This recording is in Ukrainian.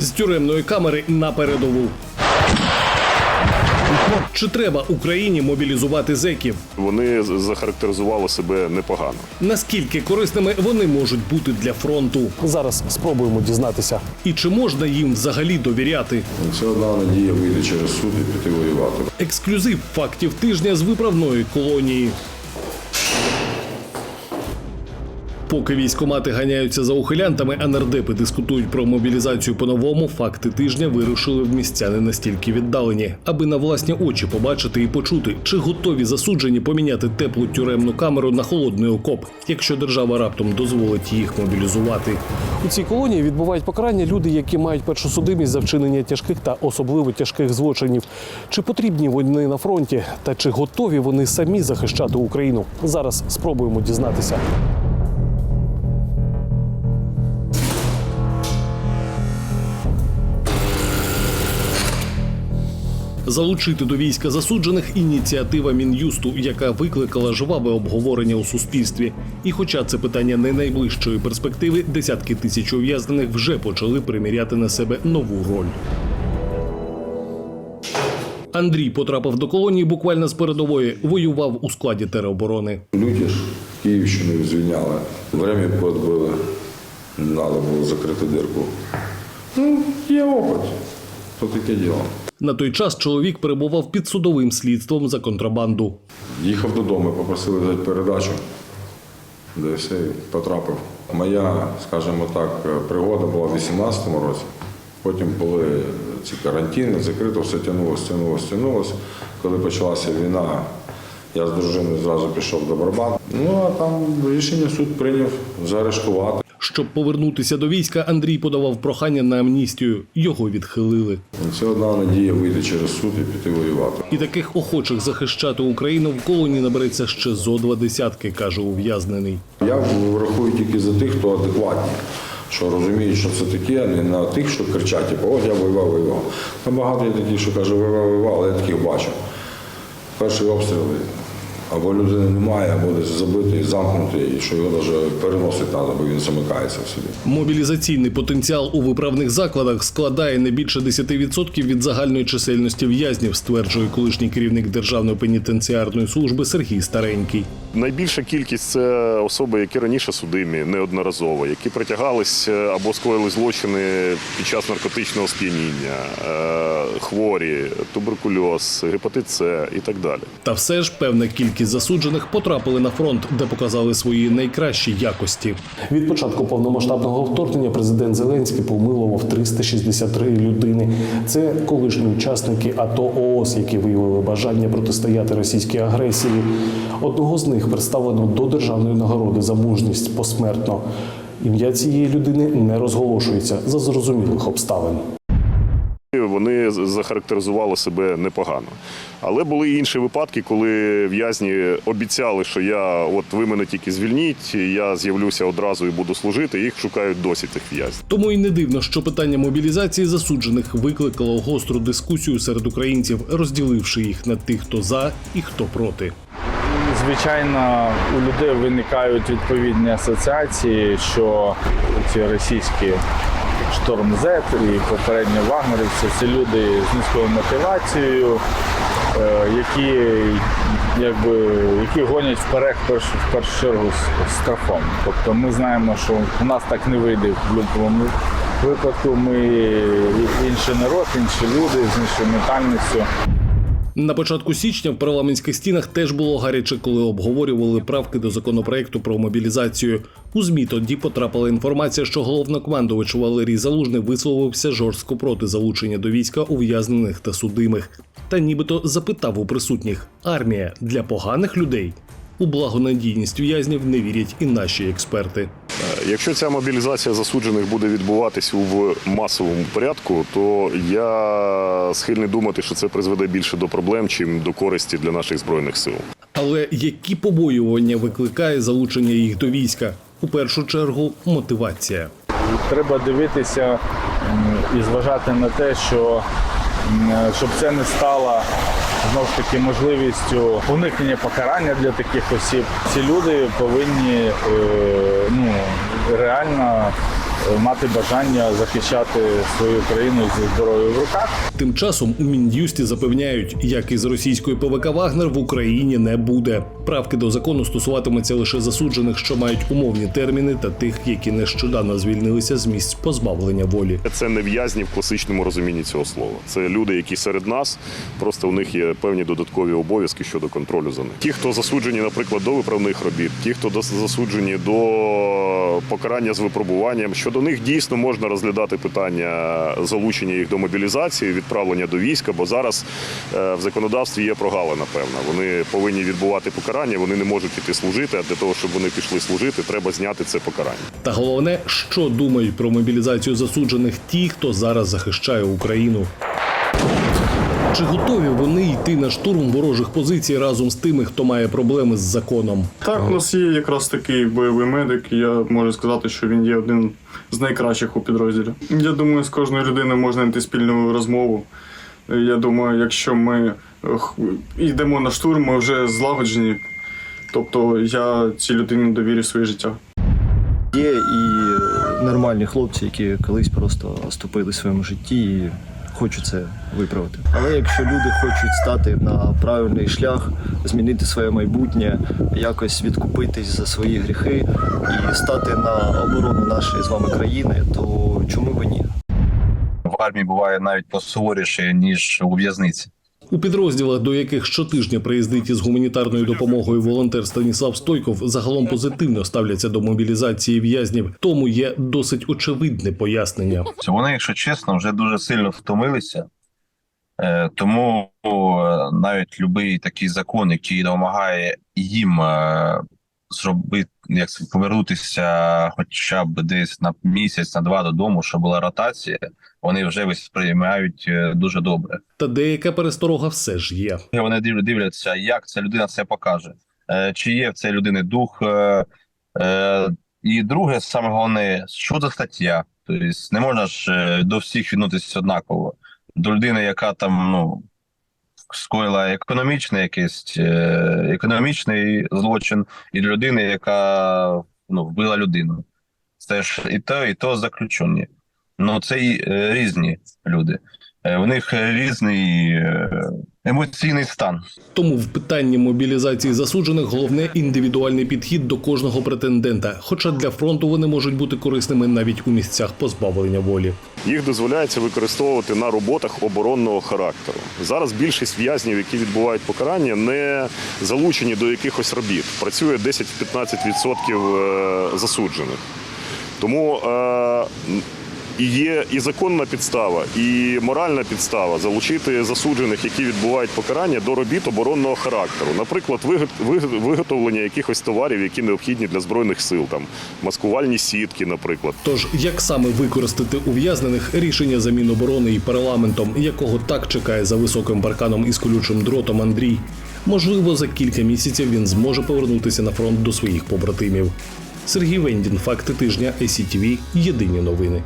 з тюремної камери на передову. Чи треба Україні мобілізувати зеків? Вони захарактеризували себе непогано. Наскільки корисними вони можуть бути для фронту? Зараз спробуємо дізнатися. І чи можна їм взагалі довіряти? Це одна надія вийти через суд і піти воювати. Ексклюзив фактів тижня з виправної колонії. Поки військомати ганяються за ухилянтами, а нардепи дискутують про мобілізацію по-новому, факти тижня вирушили в місця не настільки віддалені, аби на власні очі побачити і почути, чи готові засуджені поміняти теплу тюремну камеру на холодний окоп, якщо держава раптом дозволить їх мобілізувати. У цій колонії відбувають покарання люди, які мають першу судимість за вчинення тяжких та особливо тяжких злочинів. Чи потрібні вони на фронті, та чи готові вони самі захищати Україну? Зараз спробуємо дізнатися. Залучити до війська засуджених ініціатива мін'юсту, яка викликала жваве обговорення у суспільстві. І хоча це питання не найближчої перспективи, десятки тисяч ув'язнених вже почали приміряти на себе нову роль. Андрій потрапив до колонії буквально з передової, воював у складі тероборони. Люди ж Київщину звільняли, время подбили, треба було закрити дирку. Ну, є опит. То таке діло. На той час чоловік перебував під судовим слідством за контрабанду. Їхав додому, попросили дати передачу, де все потрапив. Моя, скажімо так, пригода була в 18-му році. Потім були ці карантини, закрито, все тягнулося, тягнулося, тягнулося. Коли почалася війна, я з дружиною зразу пішов до Барбан. Ну а там рішення суд прийняв заарештувати. Щоб повернутися до війська, Андрій подавав прохання на амністію. Його відхилили. Це одна надія вийти через суд і піти воювати. І таких охочих захищати Україну в колонії набереться ще зо два десятки, каже ув'язнений. Я врахую тільки за тих, хто адекватні, що розуміють, що це таке, а не на тих, що кричать, типу, от я воював, воював. Там багато є таких, що каже, воював, воював, але я таких бачу. Перший обстріл, або людини немає, або десь забитий, замкнутий, що його навіть переносити треба, бо він замикається в собі. Мобілізаційний потенціал у виправних закладах складає не більше 10% від загальної чисельності в'язнів, стверджує колишній керівник Державної пенітенціарної служби Сергій Старенький. Найбільша кількість це особи, які раніше судимі неодноразово, які притягались е, або скоїли злочини під час наркотичного сп'яніння, е, хворі, туберкульоз, гепатит С і так далі. Та все ж певна кількість засуджених потрапили на фронт, де показали свої найкращі якості. Від початку повномасштабного вторгнення президент Зеленський помилував 363 людини. Це колишні учасники АТО ООС, які виявили бажання протистояти російській агресії. Одного з них представлено до державної нагороди за мужність посмертно. Ім'я цієї людини не розголошується за зрозумілих обставин. Вони захарактеризували себе непогано. Але були і інші випадки, коли в'язні обіцяли, що я от ви мене тільки звільніть, я з'явлюся одразу і буду служити. Їх шукають досі тих в'язнів. Тому й не дивно, що питання мобілізації засуджених викликало гостру дискусію серед українців, розділивши їх на тих, хто за і хто проти. Звичайно, у людей виникають відповідні асоціації, що ці російські шторм Z і попередні вагнерівці це люди з низькою мотивацією, е, які, якби, які гонять вперед в першу, в першу чергу з страхом. Тобто ми знаємо, що у нас так не вийде в будь-якому випадку. Ми інший народ, інші люди з іншою ментальністю. На початку січня в парламентських стінах теж було гаряче, коли обговорювали правки до законопроекту про мобілізацію. У змі тоді потрапила інформація, що головнокомандувач Валерій Залужний висловився жорстко проти залучення до війська ув'язнених та судимих. Та нібито запитав у присутніх: армія для поганих людей. У благонадійність в'язнів не вірять і наші експерти. Е, Якщо ця мобілізація засуджених буде відбуватись в масовому порядку, то я схильний думати, що це призведе більше до проблем, чим до користі для наших збройних сил. Але які побоювання викликає залучення їх до війська? У першу чергу мотивація. Треба дивитися і зважати на те, що щоб це не стало знову ж таки можливістю уникнення покарання для таких осіб. Ці люди повинні е, ну, реально мати бажання захищати свою країну зі зброєю в руках. Тим часом у мін'юсті запевняють, як із російської ПВК Вагнер в Україні не буде. Правки до закону стосуватимуться лише засуджених, що мають умовні терміни, та тих, які нещодавно звільнилися з місць позбавлення волі. Це не в'язні в класичному розумінні цього слова. Це люди, які серед нас, просто у них є певні додаткові обов'язки щодо контролю за ним. Ті, хто засуджені, наприклад, до виправних робіт, ті, хто засуджені до покарання з випробуванням, щодо них дійсно можна розглядати питання залучення їх до мобілізації, відправлення до війська, бо зараз е, в законодавстві є прогалина певна. Вони повинні відбувати покарання, вони не можуть іти служити. А для того, щоб вони пішли служити, треба зняти це покарання. Та головне, що думають про мобілізацію засуджених ті, хто зараз захищає Україну. Чи готові вони йти на штурм ворожих позицій разом з тими, хто має проблеми з законом? Так, у нас є якраз такий бойовий медик. Я можу сказати, що він є один з найкращих у підрозділі. Я думаю, з кожною людиною можна знайти спільну розмову. Я думаю, якщо ми е, йдемо на штурм, ми вже злагоджені. Тобто я цій людині довірю своє життя. Є і нормальні хлопці, які колись просто оступили в своєму житті і хочуть це виправити. Але якщо люди хочуть стати на правильний шлях, змінити своє майбутнє, якось відкупитись за свої гріхи і стати на оборону нашої з вами країни, то чому б ні? в армії буває навіть посуворіше, ніж у в'язниці. У підрозділах, до яких щотижня приїздить із гуманітарною допомогою волонтер Станіслав Стойков, загалом позитивно ставляться до мобілізації в'язнів. Тому є досить очевидне пояснення. Вони, якщо чесно, вже дуже сильно втомилися. Е, Тому навіть будь-який такий закон, який допомагає їм е, зробити, як повернутися хоча б десь на місяць, на два додому, щоб була ротація, вони вже сприймають е, дуже добре. Та деяка пересторога все ж є. Вони дивляться, як ця людина це покаже, Е, чи є в цій людини дух. е, І друге, саме головне, що за стаття? Тобто не можна ж до всіх відноситися однаково. До людини, яка там ну скоїла економічний якийсь е, економічний злочин, і людини, яка ну, вбила людину. Це ж і то, і то заключені. Ну це і е, різні люди. Е, У них різний е, емоційний стан. Тому в питанні мобілізації засуджених головне індивідуальний підхід до кожного претендента. Хоча для фронту вони можуть бути корисними навіть у місцях позбавлення волі. Їх дозволяється використовувати на роботах оборонного характеру. Зараз більшість в'язнів, які відбувають покарання, не залучені до якихось робіт. Працює 10-15% е, засуджених. Тому е, і є і законна підстава, і моральна підстава залучити засуджених, які відбувають покарання, до робіт оборонного характеру. Наприклад, виго- виго- виготовлення якихось товарів, які необхідні для збройних сил, там маскувальні сітки, наприклад. Тож як саме використати ув'язнених рішення за Міноборони і парламентом, якого так чекає за високим парканом із колючим дротом Андрій. Можливо, за кілька місяців він зможе повернутися на фронт до своїх побратимів. Сергій Вендін, факти тижня, ЕСІТВ, Єдині новини.